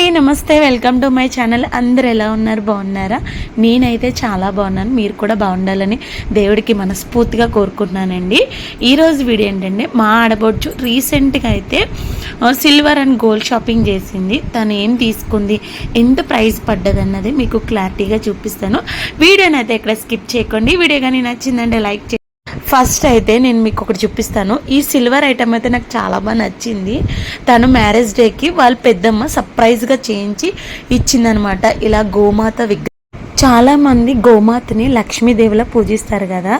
అండి నమస్తే welcome to my channel. అందరు ఎలా ఉన్నారు? బాగున్నారా? నేనైతే చాలా బాగున్నాను. మీరు కూడా బాగుండాలని దేవుడికి మనస్ఫూర్తిగా కోరుకుంటున్నానండి. ఈరోజు వీడియో ఏంటంటే మా ఆడబొడ్చు రీసెంట్గా అయితే సిల్వర్ అండ్ గోల్డ్ షాపింగ్ చేసింది. తను ఏం తీసుకుంది ఎంత ప్రైస్ పడ్డది అన్నది మీకు క్లారిటీగా చూపిస్తాను. వీడియోని అయితే ఇక్కడ స్కిప్ చేయకండి. వీడియో కానీ నచ్చిందంటే లైక్ చే ఫస్ట్ అయితే నేను మీకు ఒకటి చూపిస్తాను. ఈ సిల్వర్ ఐటమ్ అయితే నాకు చాలా బాగా నచ్చింది. తను మ్యారేజ్ డేకి వాళ్ళ పెద్దమ్మ సర్ప్రైజ్గా చేయించి ఇచ్చిందనమాట. ఇలా గోమాత విగ్రహం చాలామంది గోమాతని లక్ష్మీదేవిలా పూజిస్తారు కదా.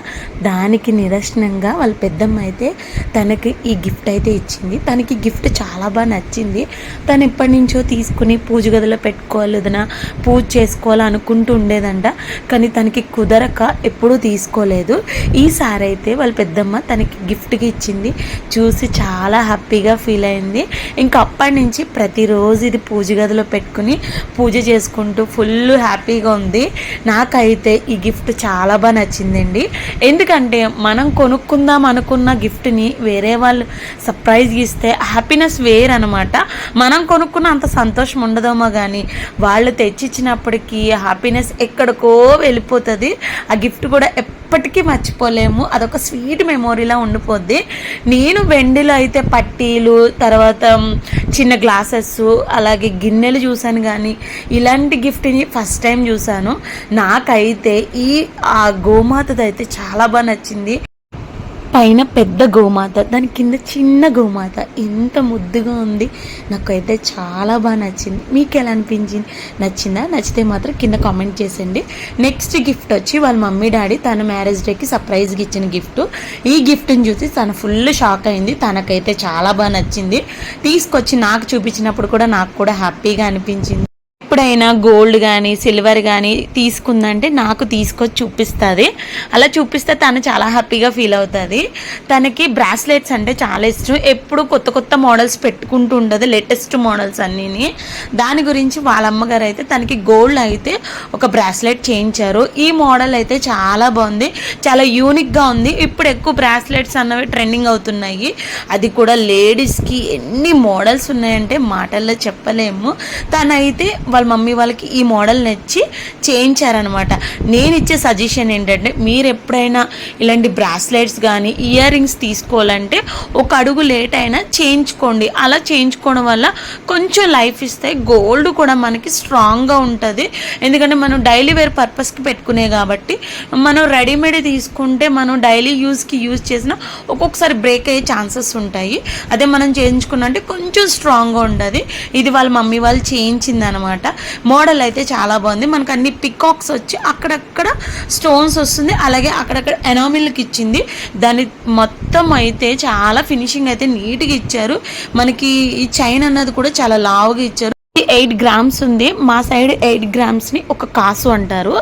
దానికి నిదర్శనంగా వాళ్ళ పెద్దమ్మ అయితే తనకి ఈ గిఫ్ట్ అయితే ఇచ్చింది. తనకి గిఫ్ట్ చాలా బాగా నచ్చింది. తను ఎప్పటి నుంచో తీసుకుని పూజ గదిలో పెట్టుకోవాలి ఏదైనా పూజ చేసుకోవాలి అనుకుంటూ ఉండేదంట. కానీ తనకి కుదరక ఎప్పుడూ తీసుకోలేదు. ఈసారి అయితే వాళ్ళ పెద్దమ్మ తనకి గిఫ్ట్గా ఇచ్చింది. చూసి చాలా హ్యాపీగా ఫీల్ అయింది. ఇంకా అప్పటి నుంచి ప్రతిరోజు ఇది పూజ గదిలో పెట్టుకుని పూజ చేసుకుంటూ ఫుల్ హ్యాపీగా ఉంది. నాకైతే ఈ గిఫ్ట్ చాలా బాగా నచ్చిందండి. ఎందుకంటే మనం కొనుక్కుందాం అనుకున్న గిఫ్ట్ని వేరే వాళ్ళు సర్ప్రైజ్ ఇస్తే హ్యాపీనెస్ వేర్ అనమాట మనం కొనుక్కున్న అంత సంతోషం ఉండదేమో కానీ వాళ్ళు తెచ్చిచ్చినప్పటికీ హ్యాపీనెస్ ఎక్కడికో వెళ్ళిపోతుంది. ఆ గిఫ్ట్ కూడా ఎప్పటికీ మర్చిపోలేము. అదొక స్వీట్ మెమోరీలా ఉండిపోద్ది. నేను వెండిలో అయితే పట్టీలు తర్వాత చిన్న గ్లాసెస్ అలాగే గిన్నెలు చూశాను కానీ ఇలాంటి గిఫ్ట్ని ఫస్ట్ టైం చూశాను. నాకైతే ఈ ఆ గోమాతది అయితే చాలా బాగా నచ్చింది. పైన పెద్ద గోమాత దాని కింద చిన్న గోమాత. ఎంత ముద్దుగా ఉంది. నాకైతే చాలా బాగా నచ్చింది. మీకు ఎలా అనిపించింది? నచ్చిందా? నచ్చితే మాత్రం కింద కామెంట్ చేసేయండి. నెక్స్ట్ గిఫ్ట్ వచ్చి వాళ్ళ మమ్మీ డాడీ తన మ్యారేజ్ డేకి సర్ప్రైజ్గా ఇచ్చిన గిఫ్ట్ ఈ గిఫ్ట్ని చూసి తను ఫుల్ షాక్ అయింది. తనకైతే చాలా బాగా నచ్చింది. తీసుకొచ్చి నాకు చూపించినప్పుడు కూడా నాకు కూడా హ్యాపీగా అనిపించింది. ఎప్పుడైనా గోల్డ్ కానీ సిల్వర్ కానీ తీసుకుందంటే నాకు తీసుకొచ్చి చూపిస్తుంది. అలా చూపిస్తే తను చాలా హ్యాపీగా ఫీల్ అవుతుంది. తనకి బ్రాస్లెట్స్ అంటే చాలా ఇష్టం. ఎప్పుడు కొత్త కొత్త మోడల్స్ పెట్టుకుంటూ ఉండదు లేటెస్ట్ మోడల్స్ అన్నీని. దాని గురించి వాళ్ళ అమ్మగారు అయితే తనకి గోల్డ్ అయితే ఒక బ్రాస్లెట్ చేయించారు. ఈ మోడల్ అయితే చాలా బాగుంది. చాలా యూనిక్గా ఉంది. ఇప్పుడు ఎక్కువ బ్రాస్లెట్స్ అన్నవి ట్రెండింగ్ అవుతున్నాయి. అది కూడా లేడీస్కి ఎన్ని మోడల్స్ ఉన్నాయంటే మాటల్లో చెప్పలేము. తనైతే వాళ్ళ వాళ్ళ మమ్మీ వాళ్ళకి ఈ మోడల్ నచ్చి చేయించారనమాట నేను ఇచ్చే సజెషన్ ఏంటంటే మీరు ఎప్పుడైనా ఇలాంటి బ్రాస్లెట్స్ కానీ ఇయర్ రింగ్స్ తీసుకోవాలంటే ఒక అడుగు లేట్ అయినా చేయించుకోండి. అలా చేయించుకోవడం వల్ల కొంచెం లైఫ్ ఇస్తాయి గోల్డ్ కూడా మనకి స్ట్రాంగ్గా ఉంటుంది. ఎందుకంటే మనం డైలీ వేర్ పర్పస్కి పెట్టుకునే కాబట్టి మనం రెడీమేడ్ తీసుకుంటే మనం డైలీ యూస్కి యూజ్ చేసిన ఒక్కొక్కసారి బ్రేక్ అయ్యే ఛాన్సెస్ ఉంటాయి. అదే మనం చేయించుకున్నంటే కొంచెం స్ట్రాంగ్గా ఉంటుంది. ఇది వాళ్ళ మమ్మీ వాళ్ళు చేయించింది అనమాట మోడల్ అయితే చాలా బాగుంది. మనకు అన్ని పికాక్స్ వచ్చి అక్కడక్కడ స్టోన్స్ వస్తుంది. అలాగే అక్కడక్కడ ఎనామిల్కి ఇచ్చింది. దాని మొత్తం అయితే చాలా ఫినిషింగ్ అయితే నీట్గా ఇచ్చారు. మనకి ఈ చైన్ అన్నది కూడా చాలా లావుగా ఇచ్చారు. ఎయిట్ గ్రామ్స్ ఉంది. మా సైడ్ ఎయిట్ గ్రామ్స్ని ఒక కాసు అంటారు.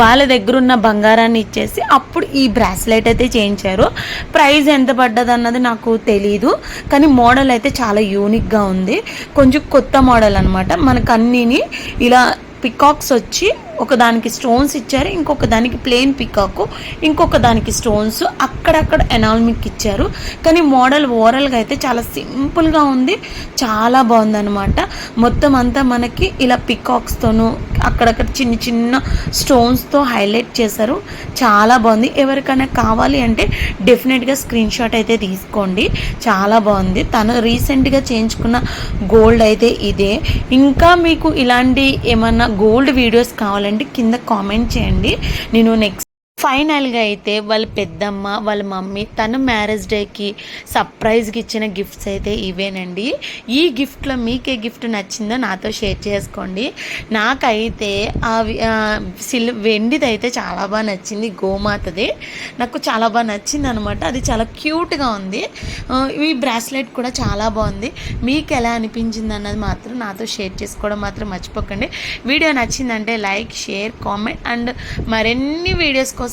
వాళ్ళ దగ్గర ఉన్న బంగారాన్ని ఇచ్చేసి అప్పుడు ఈ బ్రాస్లెట్ అయితే చేయించారు. ప్రైస్ ఎంత పడ్డది అన్నది నాకు తెలీదు. కానీ మోడల్ అయితే చాలా యూనిక్గా ఉంది. కొంచెం కొత్త మోడల్ అనమాట మనకు అన్నీని ఇలా పికాక్స్ వచ్చి ఒక దానికి స్టోన్స్ ఇచ్చారు ఇంకొక దానికి ప్లెయిన్ పికాకు ఇంకొక దానికి స్టోన్స్ అక్కడక్కడ ఎనాల్మిక్ ఇచ్చారు. కానీ మోడల్ ఓవరాల్గా అయితే చాలా సింపుల్గా ఉంది చాలా బాగుందనమాట మొత్తం అంతా మనకి ఇలా పికాక్స్తోనూ అక్కడక్కడ చిన్న చిన్న స్టోన్స్తో హైలైట్ చేశారు. చాలా బాగుంది. ఎవరికైనా కావాలి అంటే డెఫినెట్గా స్క్రీన్ షాట్ అయితే తీసుకోండి. చాలా బాగుంది. తను రీసెంట్గా చేయించుకున్న గోల్డ్ అయితే ఇదే. ఇంకా మీకు ఇలాంటి ఏమన్నా గోల్డ్ వీడియోస్ కావాలి కావాలంటే కింద కామెంట్ చేయండి. నేను నెక్స్ట్ ఫైనల్గా అయితే వాళ్ళ పెద్దమ్మ వాళ్ళ మమ్మీ తను మ్యారేజ్ డేకి సర్ప్రైజ్కి ఇచ్చిన గిఫ్ట్స్ అయితే ఇవేనండి. ఈ గిఫ్ట్లో మీకే గిఫ్ట్ నచ్చిందో నాతో షేర్ చేసుకోండి. నాకైతే సిల్ వెండిది అయితే చాలా బాగా నచ్చింది గోమాతది. నాకు చాలా బాగా నచ్చింది అనమాట అది చాలా క్యూట్గా ఉంది. ఈ బ్రాస్లెట్ కూడా చాలా బాగుంది. మీకు ఎలా అనిపించింది అన్నది మాత్రం నాతో షేర్ చేసుకోవడం మాత్రం మర్చిపోకండి. వీడియో నచ్చిందంటే లైక్ షేర్ కామెంట్ అండ్ మరిన్ని వీడియోస్ కోసం